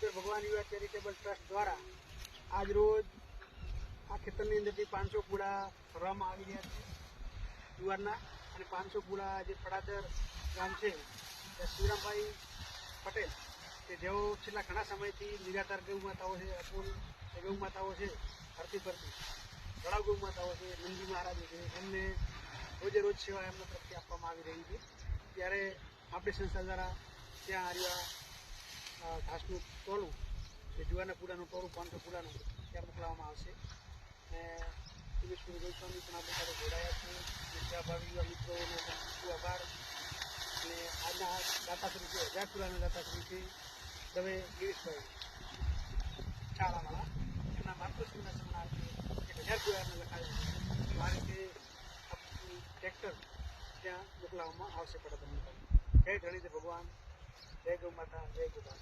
ધણીધર ભગવાન યુવા charitable trust દ્વારા આજ રોજ આ ખેતરની અંદરથી પાંચસો પૂડા ભરવામાં આવી રહ્યા છે. જુવારના અને પાંચસો પૂડા જે પડાદર ગામ છે ત્યાં શિવરામભાઈ પટેલ, કે જેઓ છેલ્લા ઘણા સમયથી નિરાધાર ગૌ માતાઓ છે અપૂલ જે ગૌ માતાઓ છે ફરતી ફરતી ઘણા ગૌ માતાઓ છે, નંદી મહારાજ છે, એમને રોજે રોજ સેવા એમના તરફથી આપવામાં આવી રહી છે. ત્યારે આપણી સંસ્થા દ્વારા ત્યાં આવ્યા ઘાસનું ટોલું જે જુવાના પૂડાનું ટોલું પાંચસો પૂડાનું, ત્યાં મોકલાવવામાં આવશે. અને દિનેશભાઈ ગોસ્વામી પણ આપણે સાથે જોડાયા છે. સહભાગી મિત્રોનો આભાર અને આજના દાતા છે હજાર પૂરાના દાતાશ્રી છે દવે ગિરીશભાઈ શાળાવાળા એમના માર્ગદર્શનના સન્માન એક હજાર પૂરાને લખાયું છે. આ રીતે ટ્રેક્ટર ત્યાં મોકલાવવામાં આવશે, પડે તમને જય ગણિત ભગવાન, જય ગૌ માતા, જય ગોપાલ